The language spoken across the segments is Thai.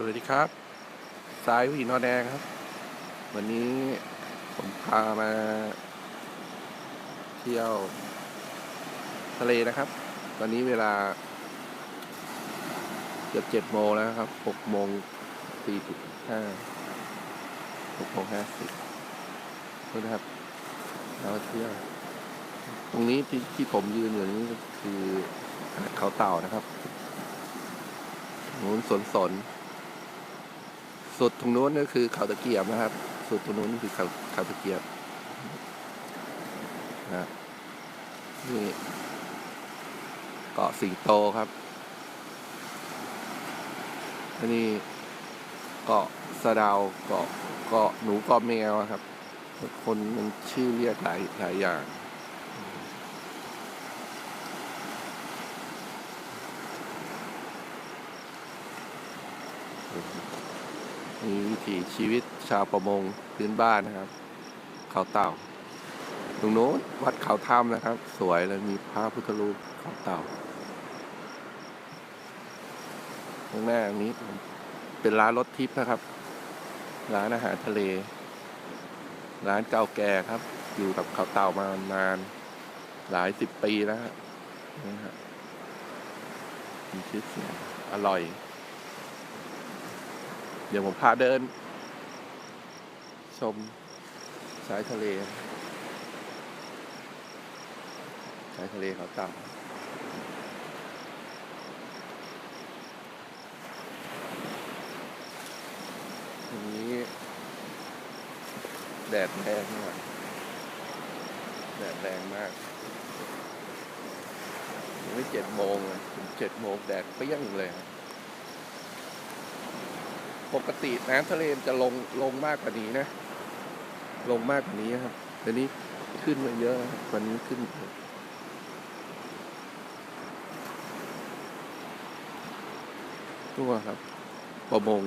สวัสดีครับ สายผู้หญิงนอแดงครับ วันนี้ผมพามา เที่ยว ทะเลนะครับ ตอนนี้เวลา เกือบเจ็ดโมงแล้วครับหกโมงสี่สิบห้าหกโมงห้าสิบนะครับเราเที่ยว ตรงนี้ที่ที่ผมยืนอยู่นี้คือเขาเต่านะครับนู้นสนสน สุดตรงนู้นก็คือเขาตะเกียบนะครับ สุดตรงนู้นคือเขาเขาตะเกียบนะนี่เกาะสิงโตครับอันนี้เกาะสะดาวเกาะเกาะหนูเกาะแมวครับ คนมันชื่อเรียกหลายหลายอย่าง มีวิถีชีวิตชาวประมงพื้นบ้านนะครับ เขาเต่า ตรงโน้นวัดเขาถ้ำนะครับ สวยเลยมีพระพุทธรูปเขาเต่าข้างหน้านี้เป็นร้านรถทิพย์นะครับ ร้านอาหารทะเล ร้านเก่าแก่ครับ อยู่กับเขาเต่ามานาน หลายสิบปีแล้วครับนี่ฮะมีชื่อเสียงอร่อย เดี๋ยวผมพาเดิน ชมชายทะเลชายทะเลเขาต่าวันนี้แดดแรงมากแดดแรงมากยังไม่เจ็ดโมงเลยเจ็ดโมงแดดเปรี้ยงเลย ปกติน้ำทะเลจะลงลงมากกว่านี้นะ ลงมากกว่านี้ครับแต่นี้ขึ้นมาเยอะครับวันนี้ขึ้นตัวครับประมง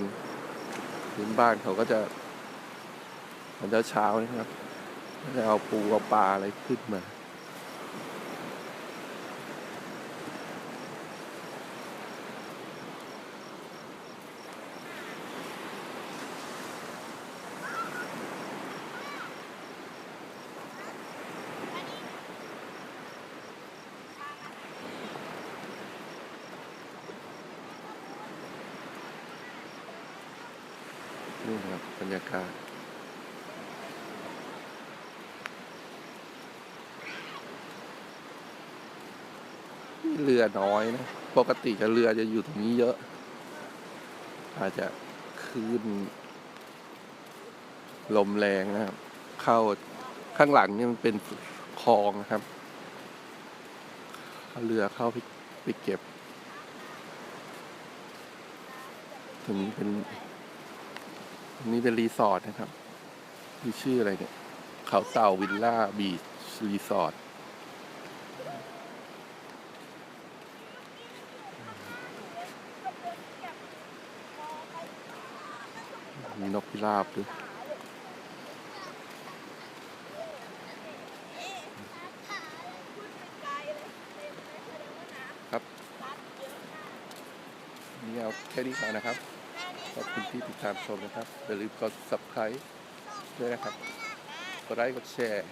พื้นบ้านเขาก็จะตอนเช้าๆนะครับจะเอาปูเอาปลาอะไรขึ้นมา นี่ครับบรรยากาศเรือน้อยนะ ปกติจะเรือจะอยู่ตรงนี้เยอะ อาจจะคลื่นลมแรงนะครับ เข้าข้างหลังนี่มันเป็นคลองนะครับเอาเรือเข้าไปไปเก็บถึงเป็น อันนี้เป็นรีสอร์ทนะครับมีชื่ออะไรเนี่ย เขาเต่าวิลล่าบีชรีสอร์ทมีนกพิราบด้วยครับ นี่เอาแค่นี้ก่อนนะครับ ขอบคุณที่ติดตามชมนะครับอย่าลืมกด subscribe ด้วยนะครับกดไลค์กดแชร์